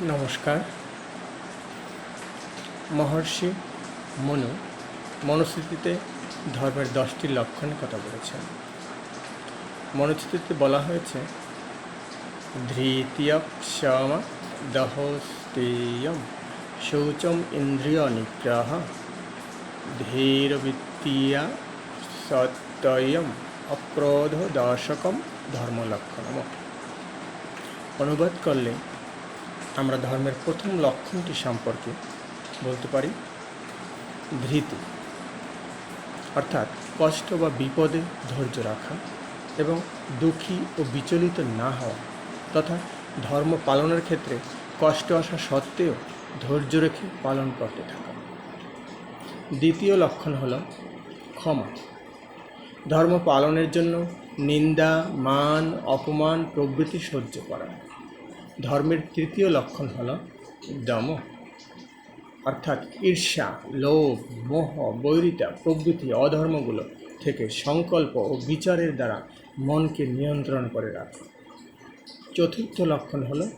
নমস্কার। মহর্ষি মনু মনুস্মৃতিতে ধর্মের দশটি লক্ষণের কথা বলেছেন। মনুস্মৃতিতে বলা হয়েছে, ধৃতীয় ক্ষম দহস্তেয়ম শৌচম ইন্দ্রিয় নিগ্রহ ধীরবৃত্তিয়া সত্যয়ম অক্রোধ দশকম ধর্মলক্ষণম অনুবাদ করলে আমরা ধর্মের প্রথম লক্ষণটি সম্পর্কে বলতে পারি ধৃতি অর্থাৎ কষ্ট বা বিপদে ধৈর্য রাখা এবং দুঃখী ও বিচলিত না হওয়া তথা ধর্ম পালনের ক্ষেত্রে কষ্ট আসা সত্ত্বেও ধৈর্য রেখে পালন করতে থাকা। দ্বিতীয় লক্ষণ হল ক্ষমা। ধর্ম পালনের জন্য নিন্দা, মান, অপমান প্রভৃতি সহ্য করা। ধর্মের তৃতীয় লক্ষণ হল দম, অর্থাৎ ঈর্ষা, লোভ, মোহ, বৈরিতা প্রভৃতি অধর্মগুলো থেকে সংকল্প ও বিচারের দ্বারা মনকে নিয়ন্ত্রণ করে রাখা। চতুর্থ লক্ষণ হল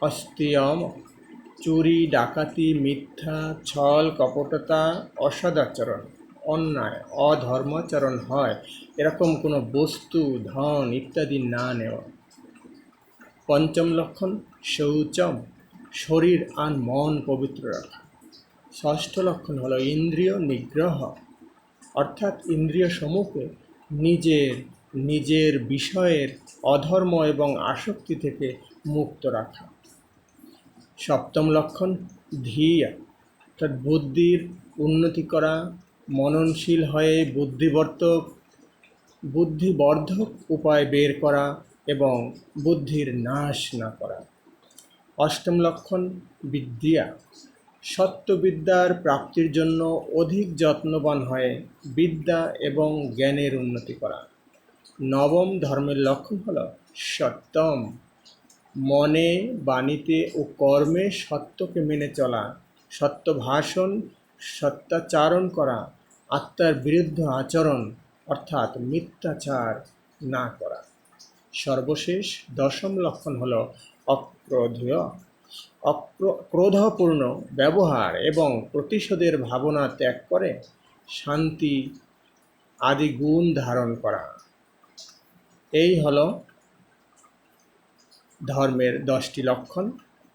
অস্তিয়ম, চুরি, ডাকাতি, মিথ্যা, ছল, কপটতা অসদাচরণ অন্যায়, অধর্মাচরণ হয়। এরকম কোনো বস্তু, ধন ইত্যাদি না নেওয়া। পঞ্চম লক্ষণ, শৌচম, শরীর আর মন পবিত্র রাখা। ষষ্ঠ লক্ষণ হলো ইন্দ্রিয় নিগ্রহ। অর্থাৎ ইন্দ্রিয় সমূহকে নিজের নিজের বিষয়ের অধর্ম এবং আসক্তি থেকে মুক্ত রাখা। সপ্তম লক্ষণ, ধিয়া। অর্থাৎ বুদ্ধির উন্নতি করা, মননশীল হয়ে বুদ্ধিবর্তক, বুদ্ধিবর্ধক উপায় বের করা এবং বুদ্ধির নাশ না করা। অষ্টম লক্ষণ, বিদ্যা। সত্যবিদ্যার প্রাপ্তির জন্য অধিক যত্নবান হয়ে বিদ্যা এবং জ্ঞানের উন্নতি করা। নবম ধর্মের লক্ষণ হল সত্যম। মনে, বাণীতে ও কর্মে সত্যকে মেনে চলা সত্য ভাষণ সত্যাচারণ করা, আত্মার বিরুদ্ধ আচরণ, অর্থাৎ মিথ্যাচার না করা। সর্বশেষ দশম লক্ষণ হল অক্রোধীয় অক্র ক্রোধপূর্ণ ব্যবহার এবং প্রতিশোধের ভাবনা ত্যাগ করে শান্তি আদি গুণ ধারণ করা। এই হল ধর্মের দশটি লক্ষণ,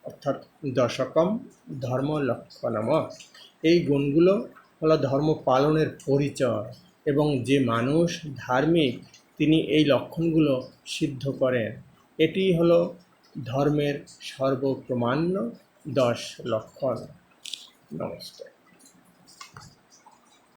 অর্থাৎ দশকম ধর্ম লক্ষণম এই গুণগুলো হলো ধর্ম পালনের পরিচয় এবং যে মানুষ ধার্মিক তিনি এই লক্ষণগুলো সিদ্ধ করেন। এটি হল ধর্মের সর্বপ্রমাণ্য দশ লক্ষণ। নমস্কার।